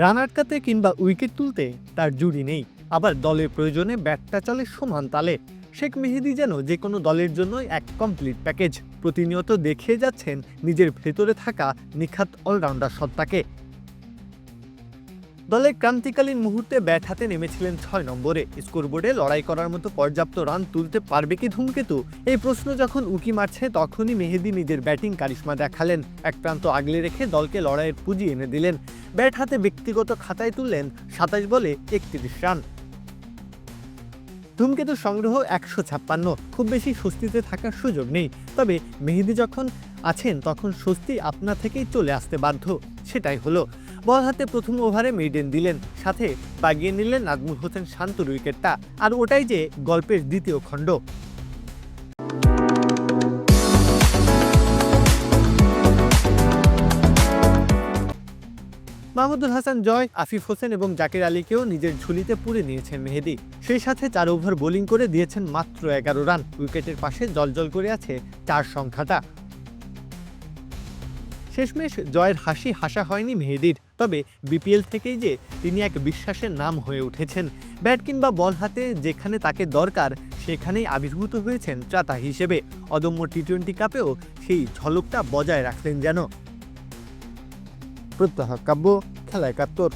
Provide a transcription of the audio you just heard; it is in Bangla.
রান আটকাতে কিংবা উইকেট তুলতে তার জুড়ি নেই। আবার দলের প্রয়োজনে ব্যাটটা চলে সমান তালে। শেখ মেহেদি যেন যে কোনো দলের জন্য এক কমপ্লিট প্যাকেজ প্রতিনিয়ত দেখিয়ে যাচ্ছেন নিজের ভেতরে থাকা নিখাত অলরাউন্ডার সত্তাকে দলের ক্রান্তিকালীন মুহূর্তে ব্যাট হাতে নেমেছিলেন ছয় নম্বরে। স্কোরবোর্ডে লড়াই করার মতো পর্যাপ্ত রান তুলতে পারবে কি ধূমকেতু? এই প্রশ্ন যখন উকি মারছে, তখনই মেহেদি নিজের ব্যাটিং কারিশমা দেখালেন। এক প্রান্ত আগলে রেখে দলকে লড়াইয়ের পুঁজি এনে দিলেন। ব্যাট হাতে ব্যক্তিগত খাতায় তুললেন সাতাশ বলে একত্রিশ রান। ধূমকেতু সংগ্রহ একশো ছাপ্পান্ন। খুব বেশি স্বস্তিতে থাকার সুযোগ নেই। তবে মেহেদি যখন আছেন, তখন স্বস্তি আপনা থেকেই চলে আসতে বাধ্য। সেটাই হলো। বল হাতে প্রথম ওভারে মেইডেন দিলেন, সাথে বাগিয়ে নিলেন নাজমুল হোসেন শান্তর উইকেটটা। আর ওটাই যে গল্পের দ্বিতীয় খণ্ড। মাহমুদুল হাসান জয়, আফিফ হোসেন এবং জাকির আলীকেও নিজের ঝুলিতে পুরে নিয়েছেন মেহেদি। সেই সাথে চার ওভার বোলিং করে দিয়েছেন মাত্র এগারো রান। উইকেটের পাশে জলজল করে আছে চার সংখ্যাটা। শেষমেশ জয়ের হাসি হাসা হয়নি মেহেদির। তবে বিপিএল থেকেই যে তিনি এক বিশ্বাসের নাম হয়ে উঠেছেন। ব্যাট কিংবা বল হাতে যেখানে তাকে দরকার, সেখানেই আবির্ভূত হয়েছেন চাতা হিসেবে। অদম্য টি টোয়েন্টি কাপেও সেই ঝলকটা বজায় রাখলেন যেন। প্রত্যাহ কাব্য, খেলা একাত্তর।